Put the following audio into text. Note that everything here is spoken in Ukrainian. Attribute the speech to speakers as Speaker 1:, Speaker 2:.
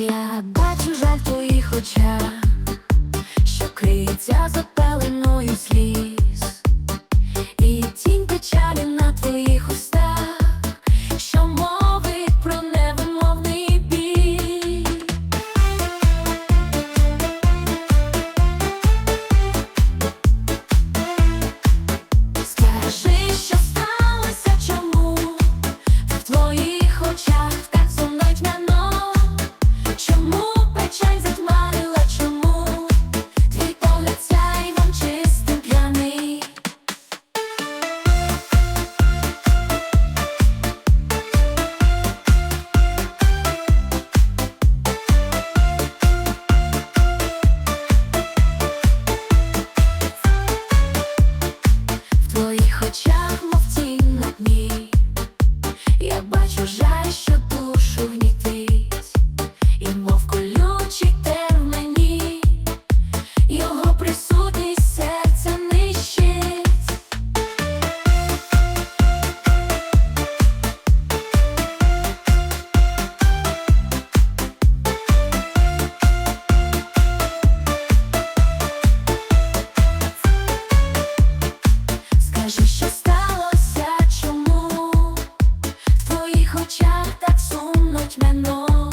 Speaker 1: Я бачу жаль твоїх очах, що криється за очах так сумнить нано? Чому печаль затьмарила, чому твій погляд сяйвом чистим п'яний? В твоїх очах, мов тінь на дні, так сумно тьмяно.